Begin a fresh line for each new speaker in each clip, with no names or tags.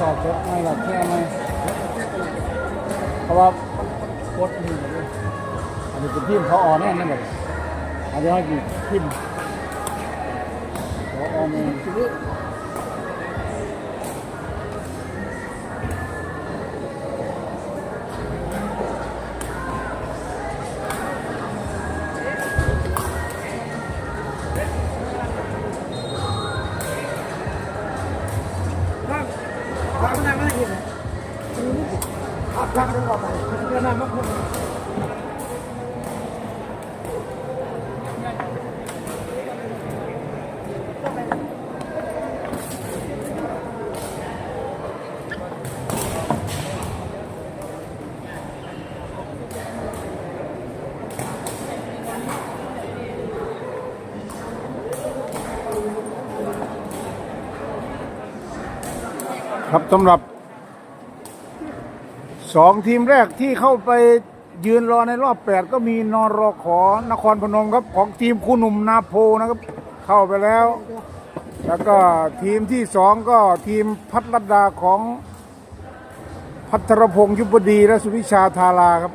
สอบเช็คไม่หลับแค่ไหมเพราะว่าโคตรมีเลยอันนี้เป็นทีมเขาอ่อนแน่นั่นเลยอันนี้ให้กี่พิมพ์เขาอ่อนเองชีวิต
ข้าง
ครับสำหรับสองทีมแรกที่เข้าไปยืนรอในรอบแปดก็มีนอรอขอนครพนมครับ ของทีมคู่หนุ่มนาโพนะครับ เข้าไปแล้ว แล้วก็ทีมที่สองก็ทีมพัทรดาของพัทรพงศ์ยุบดีและสุวิชาธาราครับ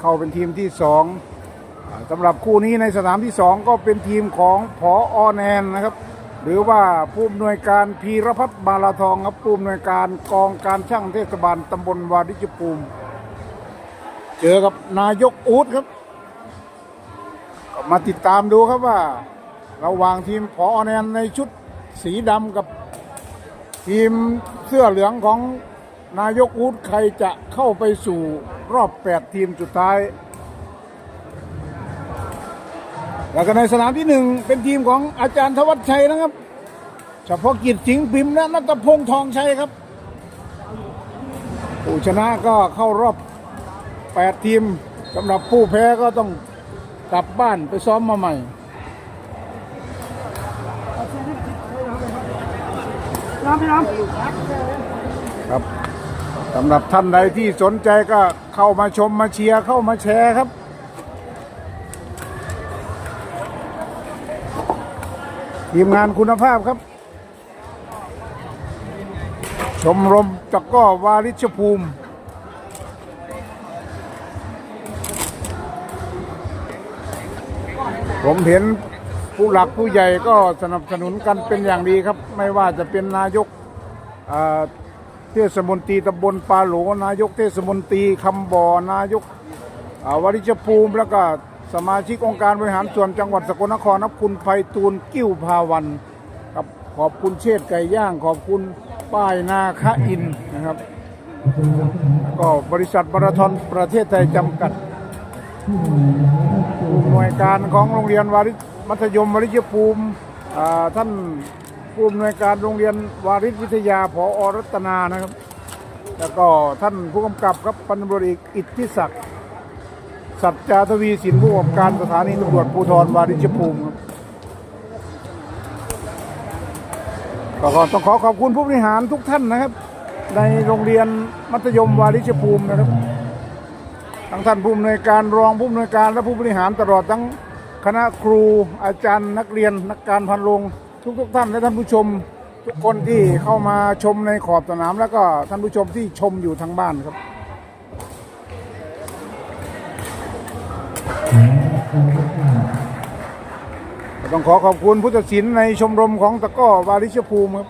เข้าเป็นทีมที่สองสำหรับคู่นี้ในสนามที่สองก็เป็นทีมของพออแนนนะครับ หรือว่าผู้อำนวยการพีรพัฒน์มาลาทองครับผู้อำนวยการกองการช่างเทศบาลตำบลวาริจภูมิ เจอกับนายกอูดครับมาติดตามดูครับว่า ระหว่างทีมพอแนนในชุดสีดำกับทีมเสื้อเหลืองของนายกอูดใครจะเข้าไปสู่รอบ 8 ทีมสุดท้าย แล้วก็ในสนามที่หนึ่งเป็นทีมของอาจารย์ธวัชชัยนะครับ เฉพาะกิจสิงห์พิมพ์และนัตพงษ์ทองชัยครับผู้ชนะก็เข้ารอบ 8 ทีมสำหรับผู้แพ้ก็ต้องกลับบ้านไปซ้อมมาใหม่
น้ำพี่น้
ครับสำหรับท่านใดที่สนใจก็เข้ามาชมมาเชียร์เข้ามาแชร์ครับ ทีมงานคุณภาพครับ ชมรมตะกร้อวาริชภูมิ ผมเห็นผู้หลักผู้ใหญ่ก็สนับสนุนกันเป็นอย่างดีครับ ไม่ว่าจะเป็นนายกเทศมนตรีตำบลปาโหลนายกเทศมนตรีคำบ่อนายกอ่าริชภูมิแล้วก็ สมาชิกองค์การบริหารส่วนจังหวัดสกลนครนับคุณไพตูนกิ้วพาวันครับขอบคุณเชษไก่ย่าง ขอบคุณป้ายนาคอินนะครับแล้วก็บริษัทมาราธอนประเทศไทยจำกัดผู้อำนวยการของโรงเรียนวาริศมัธยมวาริชภูมิท่านผู้อำนวยการโรงเรียนวาริศวิทยาผอรัตนานะครับ แล้วก็ท่านผู้กำกับครับพันตำรวจเอกอิทธิศักดิ์ สัจจาทวีสินผู้กำกับการสถานีตำรวจภูธรวาริชภูมิครับก็ต้องขอขอบคุณผู้บริหารทุกท่านนะครับ ในโรงเรียนมัธยมวาริชภูมินะครับทั้งท่านผู้อำนวยการรองผู้อำนวยการและผู้บริหารตลอดทั้งคณะครูอาจารย์นักเรียนนักการพันโรงทุกทุกท่านและท่านผู้ชมทุกคนที่เข้ามาชมในขอบสนาม แล้วก็ท่านผู้ชมที่ชมอยู่ทางบ้านครับ ต้องขอขอบคุณผู้ตัดสินในชมรมของตะก้อวาริชภูมิครับ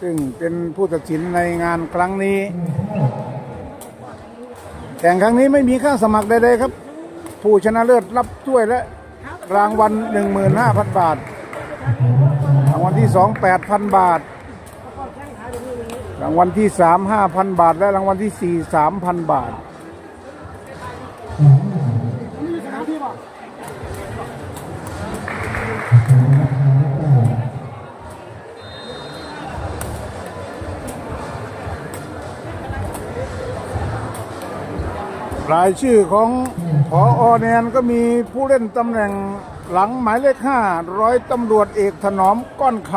ซึ่งเป็นผู้ตัดสินในงานครั้งนี้ แข่งครั้งนี้ไม่มีค่าสมัครใดๆครับ ผู้ชนะเลิศรับถ้วยและรางวัล 15,000 บาท รางวัลที่ 2 8,000 บาท รางวัลที่ 3 5,000 บาท และรางวัลที่ 4 3,000 บาท รายชื่อของพออแนนก็มีผู้เล่นตำแหน่งหลังหมายเลขห้าร้อยตำรวจเอกถนอมก้อนค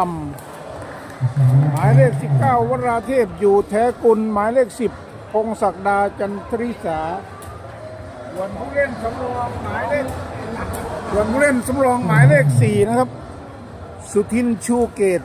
ำหมายเลขสิบเก้าวราเทพอยู่แท้กุลหมายเลขสิบพงศักดาจันทริสาส่วนผู้เล่นสำรองหมายเลขส่วนผู้เล่นสำรองหมายเลขสี่นะครับ สุทินชูเกต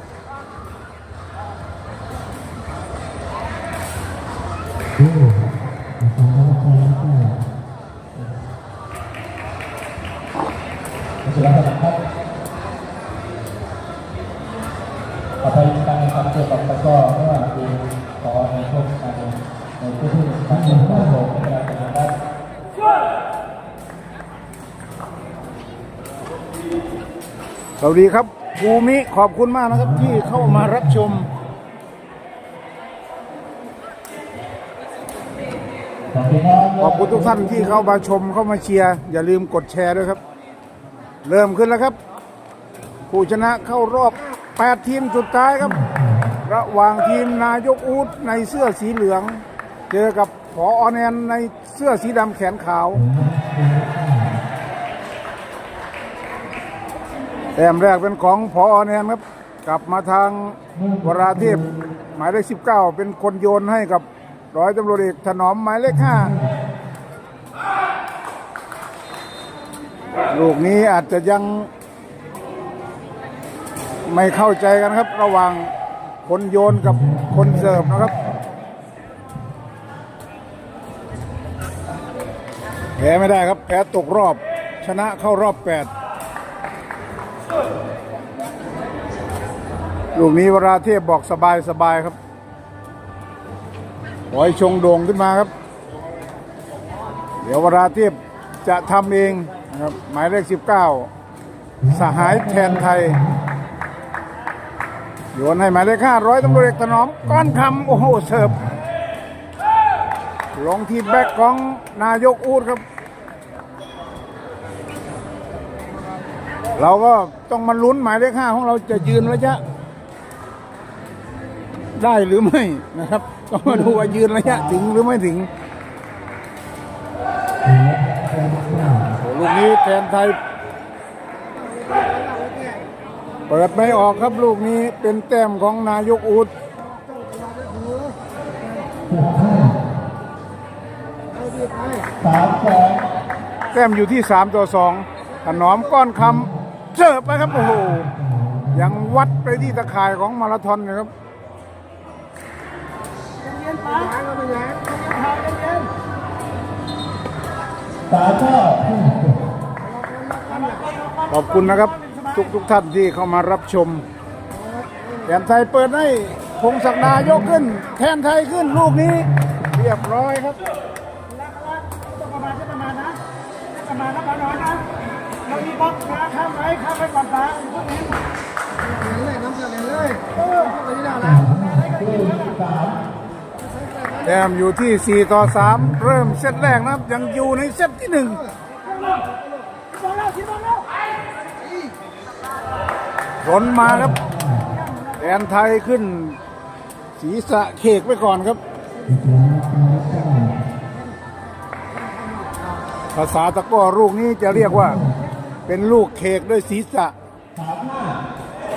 สวัสดีครับภูมิขอบคุณมากนะครับที่เข้ามารับชม
ขอบคุณ
ทุกท่านที่เข้ามาชมเข้ามาเชียร์อย่าลืมกดแชร์ด้วยครับ เริ่มขึ้นแล้วครับ ผู้ชนะเข้ารอบ 8 ทีมสุดท้ายครับ ระหว่างทีมนายกอูดในเสื้อสีเหลือง เจอกับผออแนนในเสื้อสีดำแขนขาว ต้มแรกเป็นของพอแนนครับ กลับมาทางวราเทพหมายเลข19เก้าเป็นคนโยนให้กับร้อยตำรวจเอกถนอมหมายเลข5ลูกนี้อาจจะยังไม่เข้าใจกันครับ ระหว่างคนโยนกับคนเสิร์ฟนะครับแพ้ไม่ได้ครับแพ้ตกรอบชนะเข้ารอบ8 ลูกนี้วราเทพบอกสบายสบายครับหอยชงโด่งขึ้นมาครับ เดี๋ยววราเทพจะทำเองนะครับหมายเลข 19 สหายแทนไทยโยนให้หมายเลข5ร้อยตำรวจเอกถนอมก้อนคำโอ้โหเสิร์ฟลงที่แบ็กของนายกอูดครับ เราก็ต้องมาลุ้นหมายเลขห้าของเราจะยืนระยะ ได้หรือไม่นะครับต้องมาดูว่ายืนระยะถึงหรือไม่ถึงลูกนี้แทนไทยเปิดไม่ออกครับลูกนี้เป็นแต้มของนายกอูด
สามสอง
แต้มอยู่ที่3ต่อ2ถนอมก้อนคำเสิร์ฟไปครับ โอ้โห ยังวัดไปที่ตะข่ายของมาราธอนนะครับ
สามเท่า
ขอบคุณนะครับ ทุกทุกท่านที่เข้ามารับชมแทนไทยเปิดให้พงศักดายกขึ้น แทนไทยขึ้นลูกนี้ เรียบร้อยครับ
ต้องประมาณจะประมาณนะประมาณนะป้าน้อยนะเรามีบล็อกมาข้ามไว้ข้ามไว้ก่อนป้าพวกนี้เลยน้ำเสือเลยเออพวกนี้ได้แล้ว
แต้มอยู่ที่ 4 ต่อ 3 เริ่มเซตแรกนะครับ ยังอยู่ในเซตที่1
บอลแล้วคิดบอลแล้ว
ผลมาครับแทนไทยขึ้น ศีรษะเคกไปก่อนครับ ภาษาตะก้อลูกนี้จะเรียกว่า เป็นลูกเคกด้วยศีรษะ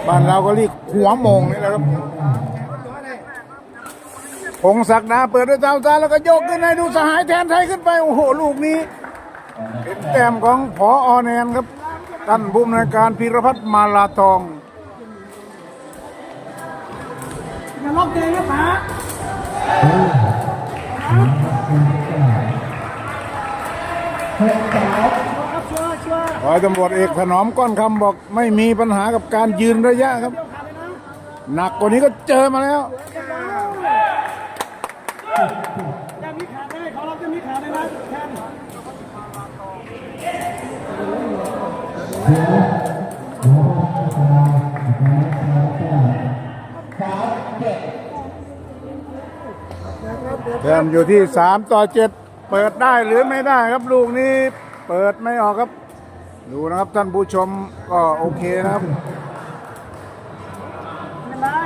บ้านเราก็เรียกหัวมงนี่แหละครับ พงศักดาเปิดด้วยเท้าซ้ายแล้วก็โยกขึ้นให้ดูสหายแทนไทยขึ้นไป โอ้โห ลูกนี้ เป็นแต้มของพออแนนครับท่านผู้อำนวยการพิรพัฒน์มาลาทอง
อย่าล็อกเองนะป้าครับชัวร์ชัวร์
ร้อยตำรวจเอกถนอมก้อนคำบอกไม่มีปัญหากับการยืนระยะครับ หนักกว่านี้ก็เจอมาแล้ว
จะมีขาได้ของเราจะมีขาได้นะแทน
แถมอยู่ที่ 3 ต่อ 7 เปิดได้หรือไม่ได้ครับลูกนี้เปิดไม่ออกครับ ดูนะครับท่านผู้ชมก็โอเคนะครับ
ไม่ได้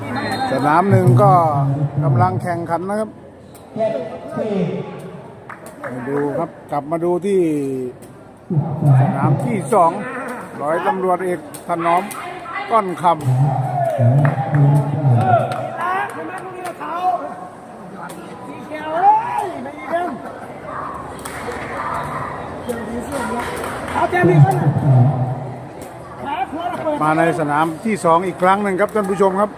ที่ไม่ได้
ส นามหนึ่งก็กำลังแข่งขันนะครับ
ดู
ครับกลับมาดูที่สนามที่สองร้อยตำรวจเอกถนอมก้อนคำมาในสนามที่สองอีกครั้งหนึ่งครับท่านผู้ชมครับ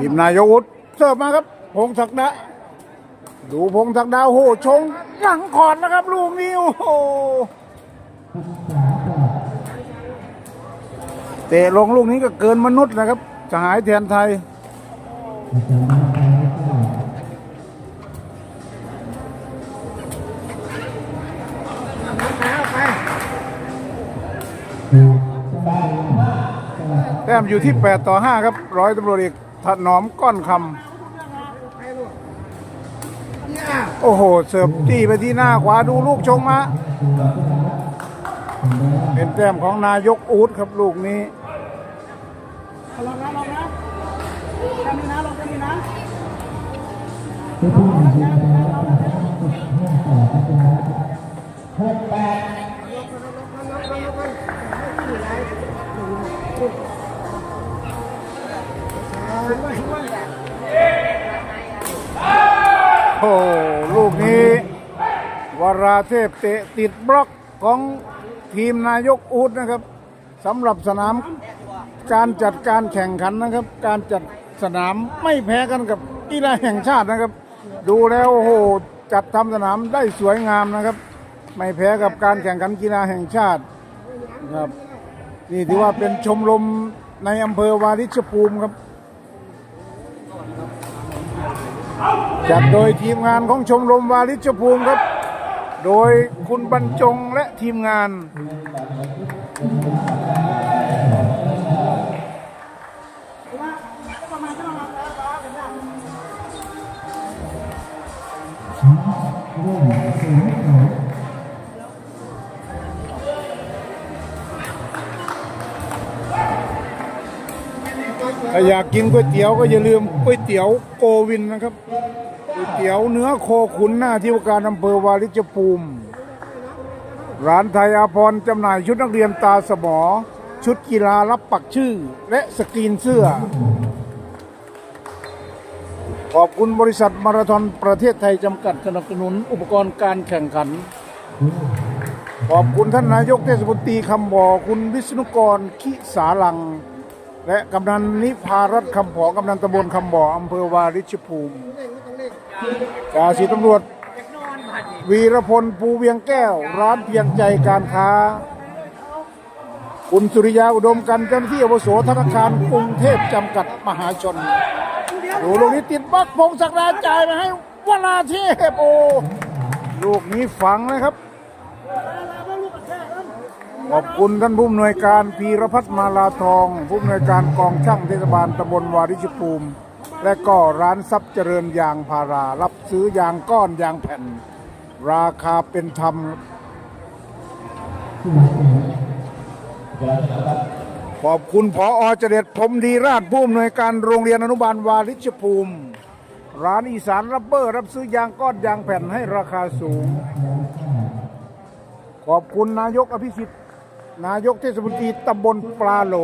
ที
มนายกอุดเสิร์ฟมาครับ พงศักดาดูพงศักดาโหชงหลังก่อนนะครับ ลูกนี้โอ้โหเตะลงลูกนี้ก็เกินมนุษย์นะครับสหายแทนไทย มอยู่ที่ 8 ต่อ 5 ครับ ร้อยตำรวจเอกถนอมก้อนคำ โอ้โห เสิร์ฟจี้ไปที่หน้าขวาดูลูกชงมา เป็นแต้มของนายกอูดครับลูกนี้
ลองนะลองนะแค่นี้นะลองแค่นี้นะ
โอ้ โหลูกนี้ วราเทพเตะติดบล็อกของทีมนายกอูดนะครับสำหรับสนามการจัดการแข่งขันนะครับ การจัดสนามไม่แพ้กันกับกีฬาแห่งชาตินะครับ ดูแล้วโอ้โหจัดทำสนามได้สวยงามนะครับ ไม่แพ้กับการแข่งขันกีฬาแห่งชาติครับนี่ถือว่าเป็นชมรมในอำเภอวาริชภูมิครับ จัดโดยทีมงานของชมรมวาลิชภูมิครับ โดยคุณบรรจงและทีมงานาอยากกินก๋วยเตี๋ยวก็อย่าลืมก๋วยเตี๋ยวโกวินนะครับก๋วยเตี๋ยวเนื้อโคขุนหน้าที่ว่าการอำเภอวาริชภูมิ ร้านไทยอาพรจำหน่ายชุดนักเรียนตาสมอ ชุดกีฬารับปักชื่อ และสกรีนเสื้อ ขอบคุณบริษัทมาราธอนประเทศไทยจำกัดสนับสนุนอุปกรณ์การแข่งขัน ขอบคุณท่านนายกเทศมนตรีคำบ่อคุณวิษณุกร ขิสาลัง และกำนันนิพารัตน์คำผอกำนันตำบลคำบ่ออำเภอวาริชภูมิจ่าสีตำรวจ วีรพลภูเวียงแก้ว ร้านเพียงใจการค้า คุณสุริยาอุดมกันเจ้าหน้าที่อวโสธนาคารกรุงเทพจำกัดมหาชนดูลูกนี้ติดบล็อกพงศักดาจ่ายมาให้วนาเทพโอ ลูกนี้ฝังนะครับ ขอบคุณท่านผู้อำนวยการพีรพัฒน์มาลาทอง ผู้อำนวยการกองช่างเทศบาลตำบลวาริชภูมิ และก็ร้านทรัพย์เจริญยางพารา รับซื้อยางก้อนยางแผ่น ราคาเป็นธรรม ขอบคุณพออเจเด็ดพรมดีราชผู้อำนวยการโรงเรียนอนุบาลวาริชภูมิ ร้านอีสานรับเบอร์ รับซื้อยางก้อนยางแผ่นให้ราคาสูง ขอบคุณนายกอภิสิทธิ์ นายกเทศมนตรีตำบลปลาโหล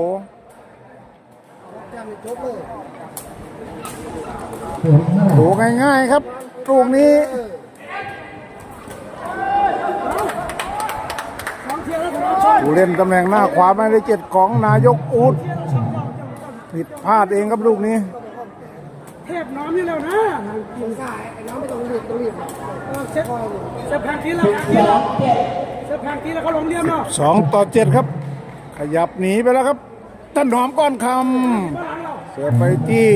ดูง่ายๆครับลูกนี้
สองเที่ยวแล้วผมเอาชน
ผู้เล่นตำแหน่งหน้าขวาหมายเลขเจ็ดของนายกอูดผิดพลาดเองครับลูกนี้
เทพน้อมนี่แล้วนะยิงได้ไอ้น้องไม่ต้องรีบต้องรีบเออเซ็ตเซ็ตแพงทีแล้วแพงทีแล้ว เซ็ตแพงทีแล้วเขาลงเรียมเนาะ
สองต่อเจ็ดครับ ขยับหนีไปแล้วครับต้นหอมก้อนคำเสือไปที่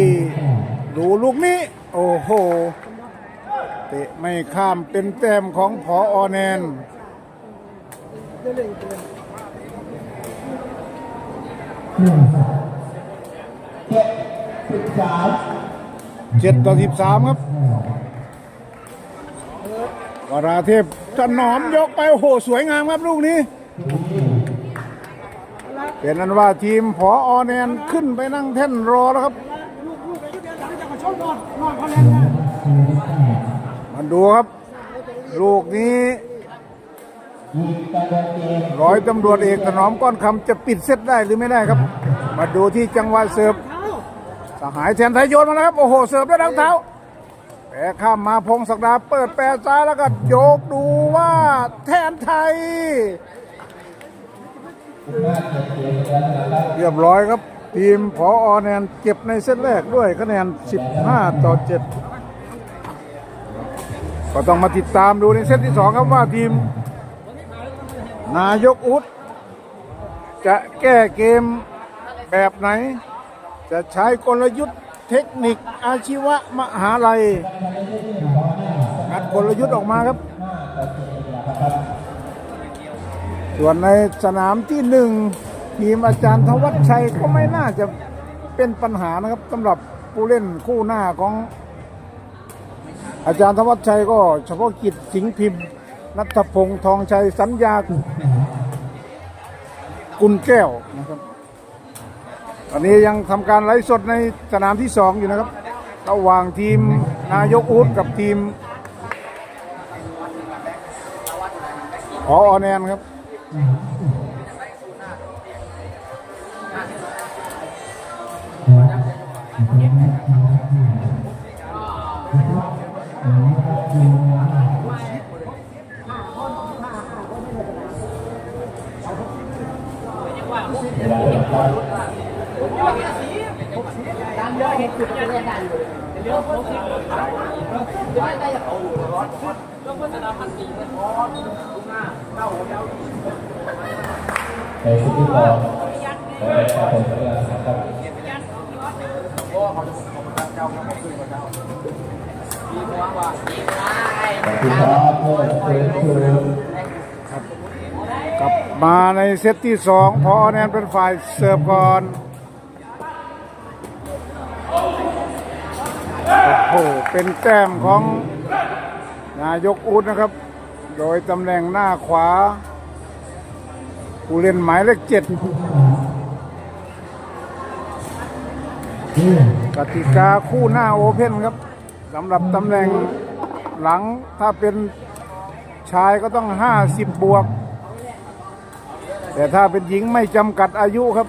ดูลูกนี้ โอ้โหเตะไม่ข้ามเป็นแต้มของพออแนนเจ็ดต่อสิบสามครับ วราเทพถนอมยกไปโอ้โหสวยงามครับลูกนี้เป็นนั้นว่าทีมพออแนนขึ้นไปนั่งแท่นรอแล้วครับ
ลูกลูกไปยุดเดียวหลังจากมาชน
ดูครับ ลูกนี้ร้อยตำรวจเอกถนอมก้อนคำจะปิดเซตได้หรือไม่ได้ครับ มาดูที่จังหวะเสิร์ฟ
ท้า
สหายแทนไทยโยนมาแล้วครับ โอ้โห เสิร์ฟด้วยดังเท้า แปรข้ามมาพงศักดาเปิดแปรซ้ายแล้วก็โยกดูว่าแทนไทย
เรียบ
เรียบร้อยครับ ทีมพออแนนเก็บในเซตแรกด้วยคะแนน 15 ต่อ 7 ก็ต้องมาติดตามดูในเซตที่ 2 ครับว่าทีม นายกอุดจะแก้เกมแบบไหน จะใช้กลยุทธ์ เทคนิคอาชีวะมหาลัยงัดกลยุทธ์ออกมาครับ ส่วนในสนามที่หนึ่งทีมอาจารย์ธวัชชัยก็ไม่น่าจะเป็นปัญหานะครับสำหรับผู้เล่นคู่หน้าของ อาจารย์ธวัชชัยก็เฉพาะกิจสิงห์พิมพ์ นัทพงษ์ทองชัยสัญญากุลแก้วนะครับ ตอนนี้ยังทำการไลฟ์สดในสนามที่สองอยู่นะครับระหว่างทีมนายกอูดกับทีมพออแนนครับ
เวลาเดินทาง ในชุดที่สองของประชาชนเพื่อนะครับที่สองเพื่อคือคือก
ลับมาในเซตที่สองพอแนนเป็นฝ่ายเสิร์ฟก่อน โอ้โห เป็นแต้มของนายกอุดนะครับ โดยตำแหน่งหน้าขวา ผู้เล่นหมายเลขเจ็ดกติกาคู่หน้าโอเพ่นครับสำหรับตำแหน่งหลังถ้าเป็นชายก็ต้อง 50 บวก แต่ถ้าเป็นหญิงไม่จำกัดอายุครับ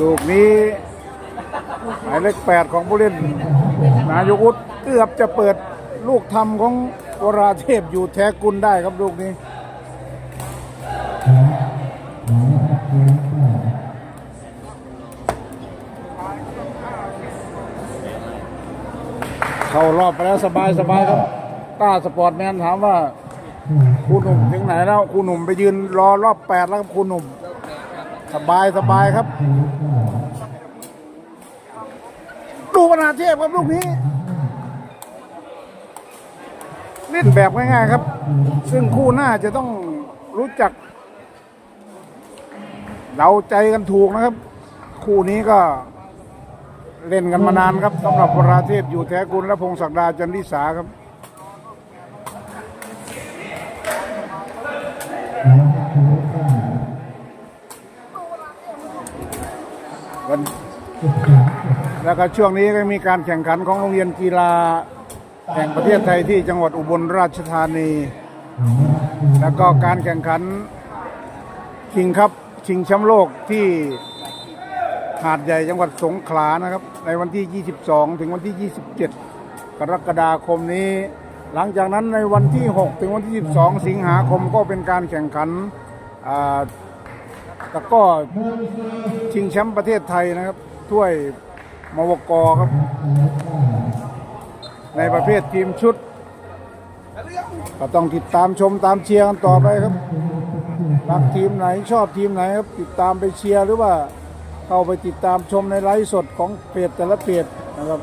ลูกนี้หมายเลขแปดของผู้เล่น นายกอุดเกือบจะเปิดลูกทำของ วราเทพอยู่แท้กุลได้ครับลูกนี้ เข้ารอบไปแล้วสบายสบายครับ ต้าสปอร์ตแมนถามว่าครูหนุ่มถึงไหนแล้วครูหนุ่มไปยืนรอรอบแปดแล้วครับครูหนุ่ม สบายสบายครับ ดูปนาเทพครับลูกนี้ ล่นแบบง่ายๆครับ ซึ่งคู่หน้าจะต้องรู้จักเดาใจกันถูกนะครับ คู่นี้ก็เล่นกันมานานครับสำหรับวราเทพอยู่แท้กุลและพงศักดาจันทิสาครับแล้วก็ช่วงนี้ก็มีการแข่งขันของโรงเรียนกีฬา แห่งประเทศไทยที่จังหวัดอุบลราชธานี แล้วก็การแข่งขันคิงครับชิงแชมป์โลกที่หาดใหญ่จังหวัดสงขลานะครับ ในวันที่ 22 ถึงวันที่ 27 กรกฎาคมนี้ หลังจากนั้นในวันที่ 6 ถึงวันที่ 12 สิงหาคมก็เป็นการแข่งขันอ่าตะกร้อชิงแชมป์ประเทศไทยนะครับ ถ้วยมวกครับ ในประเภททีมชุด ก็ต้องติดตามชมตามเชียร์กันต่อไปครับรักทีมไหนชอบทีมไหนครับติดตามไปเชียร์หรือว่าเข้าไปติดตามชมในไลฟ์สดของเพจแต่ละเพจนะครับ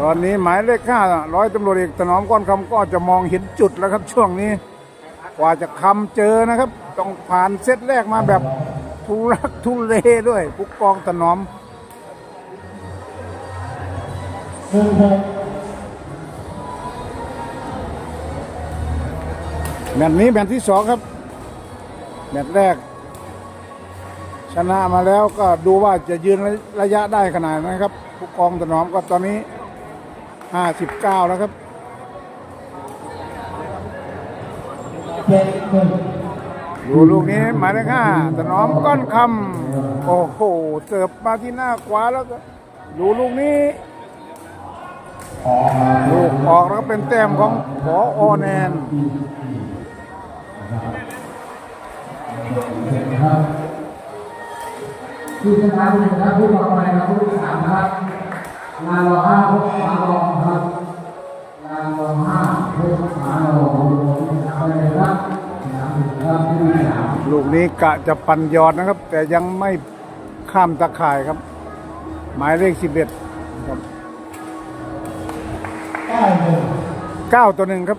ตอนนี้หมายเลขห้าร้อยตำรวจเอกถนอมก้อนคำก็จะมองเห็นจุดแล้วครับช่วงนี้ กว่าจะคำเจอนะครับ ต้องผ่านเซตแรกมาแบบทุรักทุเลด้วยผู้กองถนอมแมตช์นี้แมตช์ที่สองครับ แมตช์แรก ชนะมาแล้วก็ดูว่าจะยืนระยะได้ขนาดไหนครับ ผู้กองถนอมก็ตอนนี้ 59 แล้วครับ
ดู
ลูกนี้หมายเลขห้าถนอมก้อนคำโอ้โหเสิร์ฟมาที่หน้าขวาแล้วก็ดูลูกนี้ลูกออกแล้วเป็นแต้มของพอโอแนน
ที่ชนะเป็นครับผู้ต่อไปครับผู้ที่สามครับงานรอห้าผู้ฝาลองครับงานรอห้าผู้ฝาลองผู้สามเลยครับสามครับ
ลูกนี้กะจะปันยอดนะครับ แต่ยังไม่ข้ามตะข่ายครับ หมายเลขสิบเอ็ดครับ
เก้าหนึ่ง
เก้าต่อหนึ่งครับ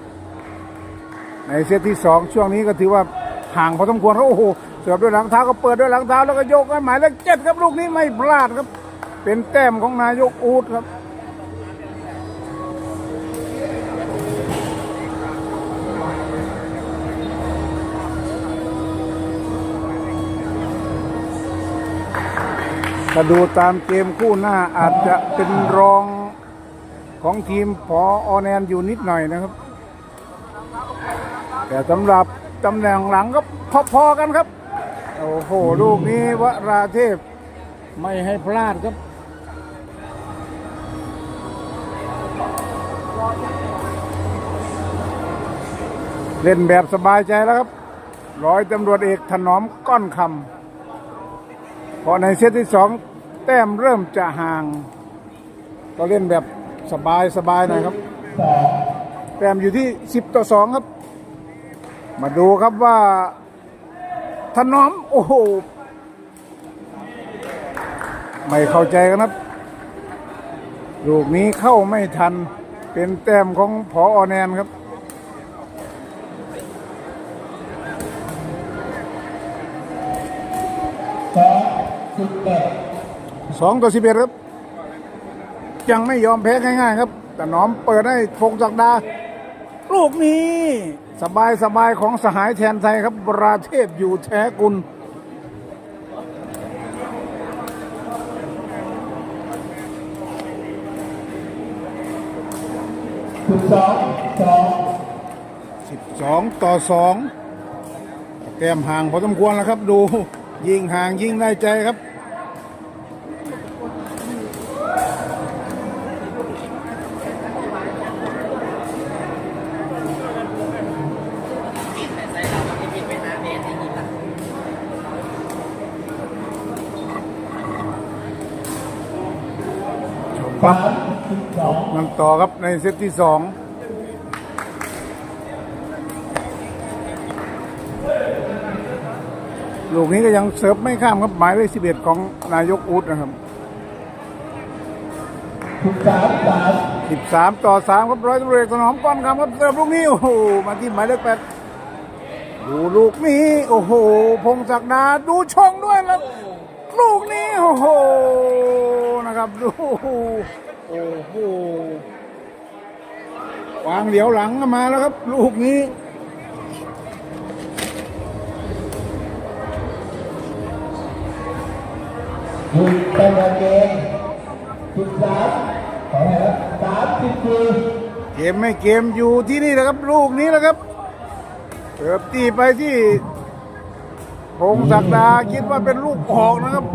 ในเซตที่สองช่วงนี้ก็ถือว่าห่างพอสมควรครับโอ้โหเสิร์ฟด้วยหลังเท้าก็เปิดด้วยหลังเท้าแล้วก็โยกให้หมายเลขเจ็ดครับลูกนี้ไม่พลาดครับ เป็นแต้มของนายกอูดครับ ถ้าดูตามเกมคู่หน้าอาจจะเป็นรองของทีมพออแนนอยู่นิดหน่อยนะครับ แต่สำหรับตำแหน่งหลังก็พอๆกันครับ โอ้โห ลูกนี้วราเทพไม่ให้พลาดครับเล่นแบบสบายใจแล้วครับ ร้อยตำรวจเอกถนอมก้อนคำ พอในเซตที่สองแต้มเริ่มจะห่าง ก็เล่นแบบสบายสบายหน่อยครับ แต้มอยู่ที่ 10 ต่อ 2 ครับ มาดูครับว่าถนอม โอ้โห ไม่เข้าใจกันครับ ลูกนี้เข้าไม่ทันเป็นแต้มของพออแนนครับ
สอง
ต่อสิบเอ็ดครับ ยังไม่ยอมแพ้ง่ายๆครับ แต่หนอมเปิดให้พงศักดา ลูกนี้ สบายสบายๆของสหายแทนไทยครับราเทพอยู่แท้กุล
สิบสองสอง
ต่อ2แต้มห่างพอสมควรแล้วครับ ดู ยิงห่างยิงได้ใจครับ
สามสิบสอง
มัน ต่อครับในเซตที่สองลูกนี้ก็ยังเสิร์ฟไม่ข้ามครับหมายเลขสิบเอ็ดของนายกอุดนะครับ
สิบสามสาม
สิบสามต่อสามครับร้อยตำรวจเอกถนอมก้อนคำครับเสิร์ฟลูกนี้โอ้โหมาที่หมายเลขแปดดูลูกนี้ โอ้โห พงศักดาดูช่องด้วยครับลูกนี้ โอ้โห นะครับดู โอ้โหวางเหลียวหลังมาแล้วครับ ลูกนี้
หยุดเป็นเกมสิบสามขอให้ครับสามสิบสี่
เกมไม่เกมอยู่ที่นี่แหละครับ ลูกนี้แหละครับเสิร์ฟตีไปที่ พงศักดาคิดว่าเป็นลูกออกนะครับ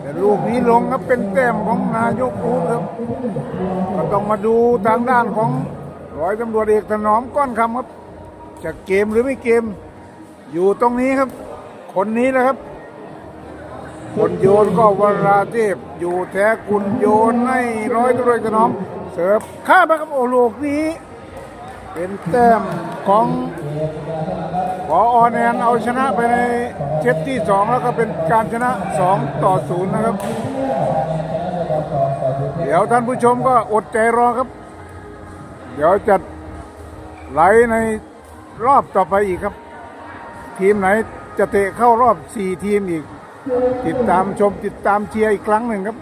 แต่ลูกนี้ลงครับเป็นแต้มของนายกอูดครับก็ต้องมาดูทางด้านของร้อยตำรวจเอกถนอมก้อนคำครับจะเกมหรือไม่เกม อยู่ตรงนี้ครับ คนนี้นะครับ คนโยนก็วราเทพอยู่แท้กุลโยนให้ร้อยตำรวจถนอม เสิร์ฟข้ามไปครับโอ้ลูกนี้ เป็นแต้มของ พอออแนนเอาชนะไปในเซตที่สองแล้วก็เป็นการชนะสองต่อศูนย์นะครับ เดี๋ยวท่านผู้ชมก็อดใจรอครับ เดี๋ยวจะไหลในรอบต่อไปอีกครับ ทีมไหนจะเตะเข้ารอบ 4 ทีมอีก ติดตามชมติดตามเชียร์อีกครั้งหนึ่งครับ